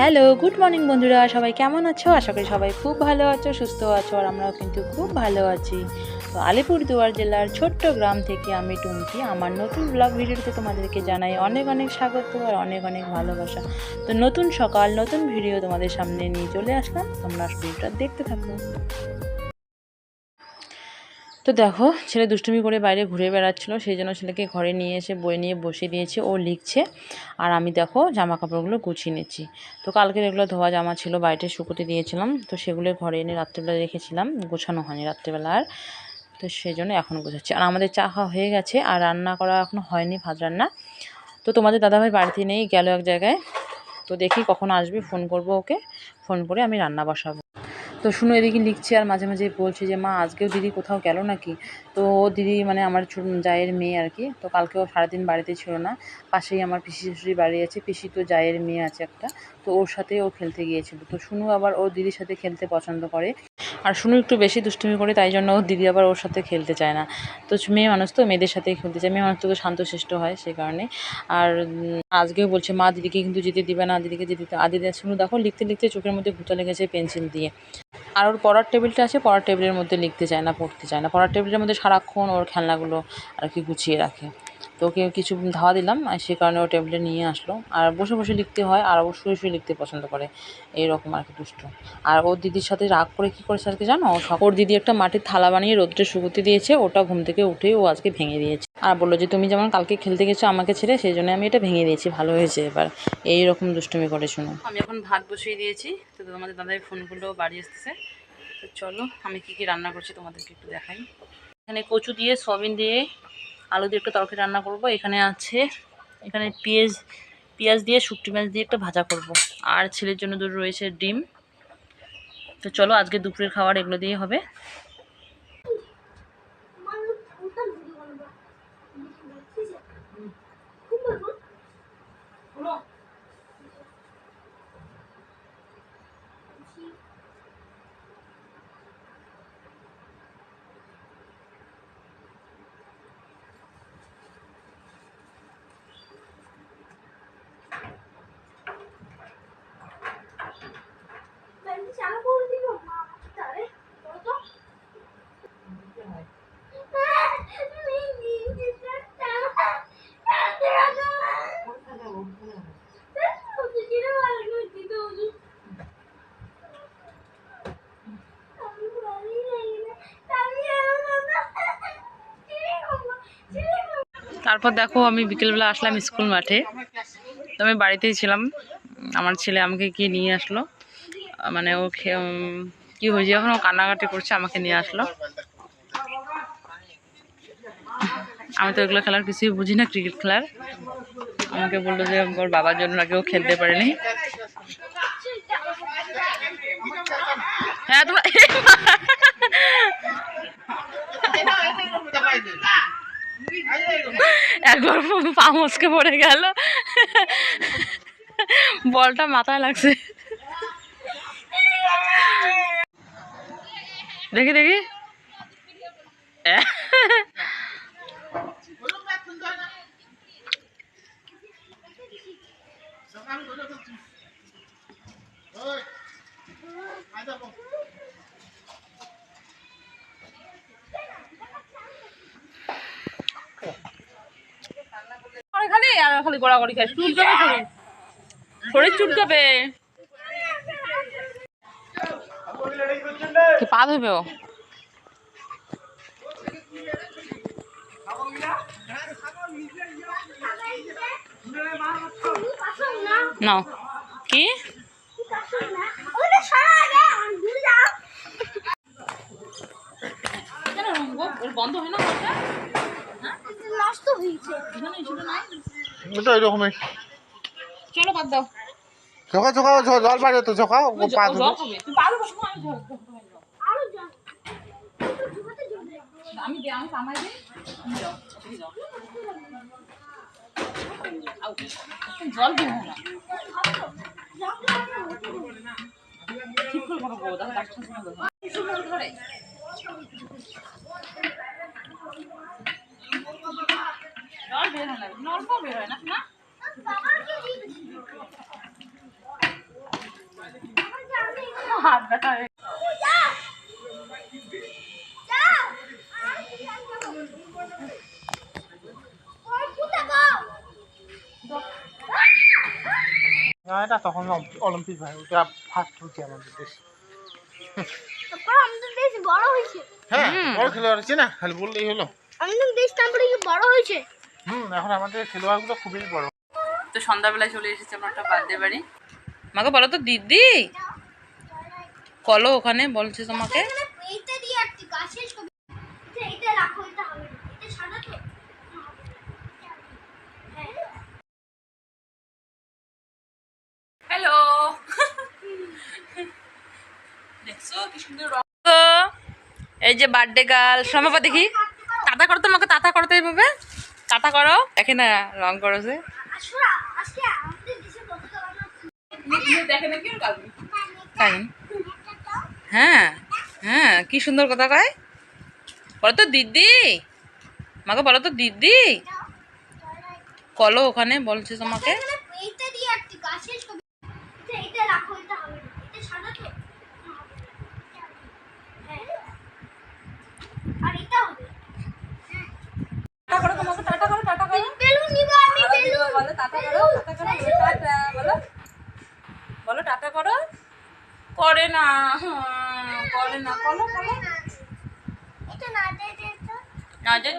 Hello good morning বন্ধুরা। সবাই কেমন আছো? আশা করি সবাই খুব ভালো আছো, সুস্থ আছো, আর আমরাও কিন্তু খুব ভালো আছি। তো আলিপুরদুয়ার জেলার ছোট্ট গ্রাম থেকে আমি টুমকি আমার নতুন ব্লগ ভিডিওতে তোমাদেরকে জানাই অনেক অনেক স্বাগত আর অনেক অনেক ভালোবাসা। তো নতুন সকাল, নতুন ভিডিও তোমাদের সামনে নিয়ে চলে আসলাম। তোমরা ভিডিওটা দেখতে থাকো। তো দেখো, ছেলে দুষ্টুমি করে বাইরে ঘুরে বেড়াচ্ছিলো, সেই জন্য ছেলেকে ঘরে নিয়ে এসে বই নিয়ে বসিয়ে দিয়েছে, ও লিখছে। আর আমি দেখো জামা কাপড়গুলো গুছিয়ে নিচ্ছি। তো কালকে এগুলো ধোয়া জামা ছিল বাইরে শুকোতে দিয়েছিলাম, তো সেগুলো ঘরে এনে রাত্রেবেলা রেখেছিলাম, গোছানো হয়নি রাত্রেবেলা আর। তো সেই জন্য এখন গোছাচ্ছি। আর আমাদের চা খাওয়া হয়ে গেছে, আর রান্না করা এখনও হয়নি ভাত রান্না। তো তোমাদের দাদাভাই বাড়িতে নেই, গেল এক জায়গায়। তো দেখি কখন আসবে, ফোন করব ওকে, ফোন করে আমি রান্না বসাবো। তো শুনো, এদিকে লিখছে আর মাঝে মাঝে বলছে যে, মা, আজকেও দিদি কোথাও গেল নাকি? তো ও দিদি মানে আমার জায়ের মেয়ে আর কি, তো কালকেও সারাদিন বাড়িতে ছিল না। পাশেই আমার পিসি শাশুড়ি বাড়ি আছে, পিসি তো জায়ের মেয়ে আছে একটা, তো ওর সাথে ও খেলতে গিয়েছিল। তো শুনু আবার ওর দিদির সাথে খেলতে পছন্দ করে। আর শুনু একটু বেশি দুষ্টুমি করে, তাই জন্য ওর দিদি আবার ওর সাথে খেলতে চায় না। তো মেয়ে মানুষ তো, মেয়েদের সাথেই খেলতে চায়। মেয়ে মানুষ তো শান্তশিষ্ট হয় সেই কারণে। আর আজকেও বলছে, মা, দিদিকে কিন্তু যেতে দিবে না, দিদিকে যেতে দিতে- আর দিদি, শুনু দেখো, লিখতে লিখতে চোখের মধ্যে ভূতা লেগেছে পেন্সিল দিয়ে। আর ওর পড়ার টেবিলটা আছে, পড়ার টেবিলের মধ্যে লিখতে চায় না, পড়তে চায় না। পড়ার টেবিলের মধ্যে সারাক্ষণ ওর খেলনাগুলো আর কি গুছিয়ে রাখে। তো ওকে কিছু ধাওয়া দিলাম, আর সে কারণে ও টেবিলে নিয়ে আসলো। আর বসে বসে লিখতে হয়, আর ও শুয়ে শুয়ে লিখতে পছন্দ করে। এইরকম আর কি দুষ্ট। আর ওর দিদির সাথে রাগ করে কী করেছে আর কি জানো? ওর দিদি একটা মাটির থালা বানিয়ে রোদ্রে শুকোতে দিয়েছে, ওটা ঘুম থেকে উঠেই ও আজকে ভেঙে দিয়েছে। আর বলল যে, তুমি যেমন কালকে খেলতে গেছো আমাকে ছেড়ে, সেই জন্য আমি এটা ভেঙে দিয়েছি, ভালো হয়েছে এবার। এই রকম দুষ্টুমি করে শুনো। আমি এখন ভাত বসিয়ে দিয়েছি, তো তোমাদের দাদাই ফোন করলেও বাড়ি আসতেছে। তো চলো, আমি কি কি রান্না করছি তোমাদেরকে একটু দেখাই। এখানে কচু দিয়ে সয়াবিন দিয়ে আলু দিয়ে একটা তরকারি রান্না করব। এখানে আছে, এখানে পেঁয়াজ পেঁয়াজ দিয়ে শুকটি মাছ দিয়ে একটা ভাজা করব। আর ছেলের জন্য দুটো রয়েছে ডিম। তো চলো, আজকে দুপুরের খাবার এগুলো দিয়ে হবে চালু করে দিল মা তারে তো তারপর দেখো আমি বিকেলবেলা আসলাম স্কুল মাঠে। তো আমি বাড়িতেই ছিলাম। আমার ছেলে আমাকে গিয়ে নিয়ে আসলো। মানে ও কি হয়েছে? যখন ও কান্নাকাটি করছে, আমাকে নিয়ে আসলো। আমি তো এগুলো খেলার কিছুই বুঝি না, ক্রিকেট খেলার। আমাকে বলল যে, ওর বাবার জন্য নাকি ও খেলতে পারেনি। হ্যাঁ তোমরা পা মুচকে পড়ে গেল। বলটা মাথায় লাগছে। দেখি দেখি। খালি আর খালি গড়াগড়ি খায়। চুলকাবে শরীর শরীর চুলকাবে পা ধুবে ও? নাও। কি? বন্ধ হয় না? নষ্ট হয়েছে। এটা এরকমই। চলো বাদ দাও। ঝোঁকা ঝোঁকা জল পাড়ে তো ঝোঁকা ও পা সময় আমি জল ধুবো। আরও জল। ঝুঁকাতে জল আমি কামাই আউ, জল দেবো না। ঠিক করে করব দেখো ডাক্তার শোনা দেবো ধরে জল বের হয় না অল্প বের হয় না না? হাত ব্যথা হয়ে যা যা ওই পুতা গো না এটা তখন অলিম্পিক ভাই ওটা ফার্স্ট হচ্ছে আমাদের দেশ। তারপর আমাদের দেশ বড় হয়েছে। হ্যাঁ বড় খেলোয়াড় আছে না খালি বললেই হলো। আমাদের দেশ তারপরে কি বড় হয়েছে? হুম এখন আমাদের খেলোয়াড়গুলো খুবই বড়। তো সন্ধ্যাবেলায় চলে এসেছে আমার একটা বার্থডে বাড়ি মাকে বলো তো দিদি! কলো ওখানে বলছে তোমাকে। এখানে এইটা দিয়ে একটি গাছের ছবি এটা এটা রাখো এটা হবে না। এটা সাদা তো হ্যাঁ হ্যালো দেখছ কি সুন্দর এই যে বার্থডে গার্ল সমাপা দেখি। তাতা করো তোমাকে তাতা করতে এইভাবে। টাটা করো। দেখে না রং করেছে আসলে আজকে আমাদের দেশে পতাকা বানানো দেখে না কেউ তাই? হ্যাঁ হ্যাঁ কি সুন্দর কথা কয়। বলো তো দিদি। মাকে বলো তো দিদি। কলো ওখানে বলছে তোমাকে এখানে এইটা দিয়ে একটি গাছের ছবি এটা এটা রাখো এটা হবে না। এটা সাদা তো হ্যাঁ আর এটা হবে টাটা করো তোমাকে টাটা করো টাটা করো বেলুন নিব আমি বেলুন বলো টাটা করো টাটা করো টাটা বলো। বলো টাটা করো। করে না করে না বলো বলো নজর না দে দে তো না যে